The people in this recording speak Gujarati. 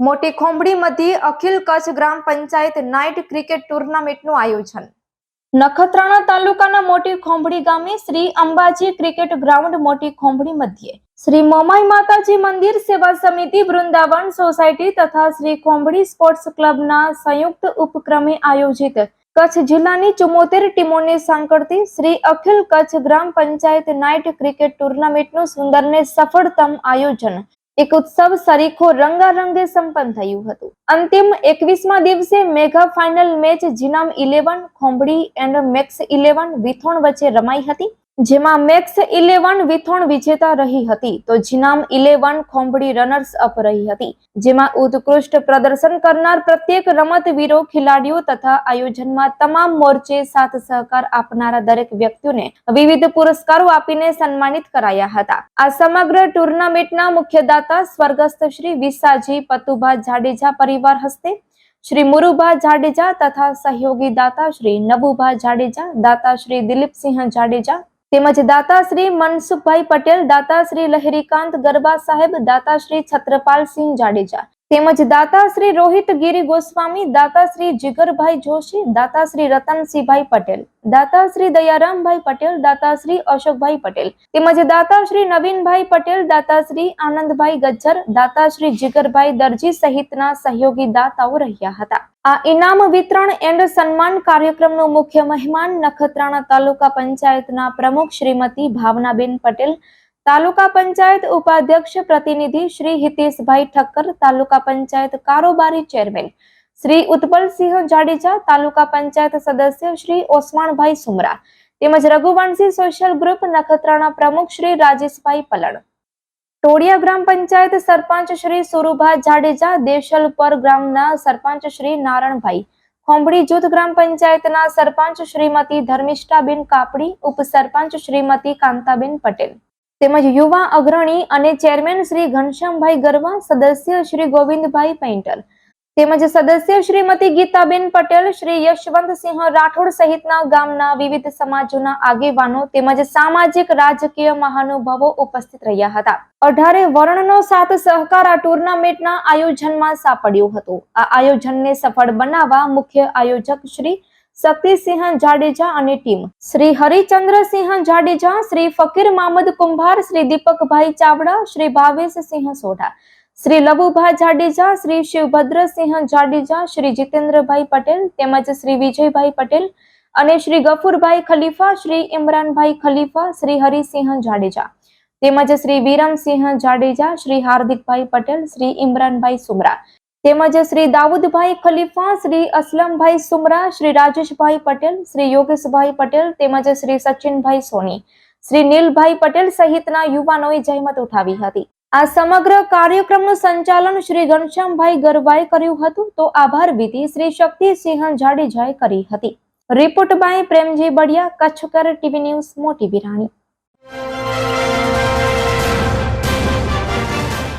મોટી ખોંભડી મધ્યે અખિલ કચ્છ ગ્રામ પંચાયત નાઇટ ક્રિકેટ ટુર્નામેન્ટનું આયોજન. નખત્રાણા તાલુકાના મોટી ખોંભડી ગામે શ્રી અંબાજી ક્રિકેટ ગ્રાઉન્ડ મોટી ખોંભડી મધ્યે શ્રી મોમાઈ માતાજી મંદિર સેવા સમિતિ વૃંદાવન સોસાયટી તથા શ્રી ખોંભડી સ્પોર્ટ્સ ક્લબના સંયુક્ત ઉપક્રમે આયોજિત કચ્છ જિલ્લાની ચુમ્મોતેર ટીમોને સાંકળતી શ્રી અખિલ કચ્છ ગ્રામ પંચાયત નાઇટ ક્રિકેટ ટુર્નામેન્ટનું સુંદર ને સફળતમ આયોજન એક ઉત્સવ સરીખો રંગારંગે સંપન્ન થયું હતું. અંતિમ એકવીસમા દિવસે mega final match Jinam eleven Khombhadi and Max eleven Vithon વચ્ચે રમાઈ હતી. જેમાં મેક્સ ઇલેવન વિથોણ વિજેતા રહી હતી. તો જીનામ ઇલેવન ખોંભડી રનર્સ અપ રહી હતી. જેમાં ઉત્કૃષ્ટ પ્રદર્શન કરનાર પ્રત્યેક રમતવીરો, ખેલાડીઓ તથા આયોજનમાં તમામ મોરચે સાથ સહકાર આપનારા દરેક વ્યક્તિઓને વિવિધ પુરસ્કારો આપીને સન્માનિત કરાયા હતા. આ સમગ્ર ટુર્નામેન્ટના મુખ્ય દાતા સ્વર્ગસ્થ શ્રી વિસાજી પતુભા જાડેજા પરિવાર હસ્તે, શ્રી મુરુભા જાડેજા તથા સહયોગી દાતા શ્રી નબુભા જાડેજા, દાતા શ્રી દિલીપસિંહ જાડેજા તેમજ દાતાશ્રી મનસુખભાઈ પટેલ, દાતાશ્રી લહેરીકાંત ગરબા સાહેબ, દાતાશ્રી છત્રપાલસિંહ જાડેજા. તેમજ દાતાશ્રી રોહિત ગીરી ગોસ્વામી, દાતાશ્રી જીગરભાઈ જોશી, દાતાશ્રી રતનસિંહભાઈ પટેલ, દાતાશ્રી દયારામભાઈ પટેલ, દાતાશ્રી અશોકભાઈ પટેલ. તેમજ દાતાશ્રી નવીનભાઈ પટેલ, દાતાશ્રી આનંદભાઈ ગજ્જર, દાતાશ્રી જીગરભાઈ દરજી સહિતના સહયોગી દાતાઓ રહ્યા હતા. આ ઇનામ વિતરણ એન્ડ સન્માન કાર્યક્રમનો મુખ્ય મહેમાન નખત્રાણા તાલુકા પંચાયતના પ્રમુખ શ્રીમતી ભાવનાબેન પટેલ, તાલુકા પંચાયત ઉપાધ્યક્ષ પ્રતિનિધિ શ્રી હિતેશભાઈ ઠક્કર, તાલુકા પંચાયત કારોબારી ચેરમેન શ્રી ઉત્પલસિંહ જાડેજા, તાલુકા પંચાયત સદસ્ય શ્રી ઓસમાણભાઈ સુમરા તેમજ રઘુવંશી સોશિયલ ગ્રુપ નખત્રાણા પ્રમુખ શ્રી રાજેશભાઈ પલણ. ટોડિયા ગ્રામ પંચાયત સરપંચ શ્રી સુરુભા જાડેજા દેશલપર ગ્રામના સરપંચ શ્રી નારણભાઈ ખોંભડી જૂથ ગ્રામ પંચાયતના સરપંચ શ્રીમતી ધર્મિષ્ઠાબેન કાપડી, ઉપસરપંચ શ્રીમતી કાંતાબેન પટેલ તેમજ યુવા અગ્રણી અને ચેરમેન શ્રી ઘનશ્યામભાઈ ગરવા, સદસ્ય શ્રી ગોવિંદભાઈ પેન્ટર તેમજ સદસ્ય શ્રીમતી ગીતાબેન પટેલ, શ્રી યશવંતસિંહ રાઠોડ સહિતના ગામના વિવિધ સમાજોના આગેવાનો તેમજ સામાજિક રાજકીય મહાનુભાવો ઉપસ્થિત રહ્યા હતા. અઢારે વર્ણનો સાથ સહકાર આ ટુર્નામેન્ટના આયોજનમાં સાંપડ્યું હતો. આ આયોજનને સફળ બનાવવા મુખ્ય આયોજક શ્રી શક્તિસિંહ જાડેજા અને ટીમ શ્રી હરિચંદ્રસિંહ જાડેજા, શ્રી ફકીર મામદ કુંભાર, શ્રી દીપકભાઈ ચાવડા, શ્રી ભાવેશસિંહ સોઢા શ્રી લબુભા જાડેજા, શ્રી શિવભદ્રસિંહ જાડેજા, શ્રી જીતેન્દ્રભાઈ પટેલ તેમજ શ્રી વિજયભાઈ પટેલ અને શ્રી ગફુરભાઈ ખલીફા, શ્રી ઇમરાનભાઈ ખલીફા, શ્રી હરિસિંહ જાડેજા તેમજ શ્રી વિરમસિંહ જાડેજા, શ્રી હાર્દિકભાઈ પટેલ, શ્રી ઇમરાનભાઈ સુમરા તેમજ શ્રી દાઉદભાઈ ખલીફા, શ્રી અસલમભાઈ સુમરા, શ્રી રાજેશભાઈ પટેલ, શ્રી યોગેશભાઈ પટેલ તેમજ શ્રી સચિનભાઈ સોની, શ્રી નીલભાઈ પટેલ સહિતના યુવાનોએ જહેમત ઉઠાવી હતી. આ સમગ્ર કાર્યક્રમનું સંચાલન શ્રી ઘનશ્યામભાઈ ગરબાએ કર્યું હતું. તો આભાર વિધિ શ્રી શક્તિસિંહ જાડેજાએ કરી હતી. Report by Premji Badiya, Kutchkar TV news, Moti Virani.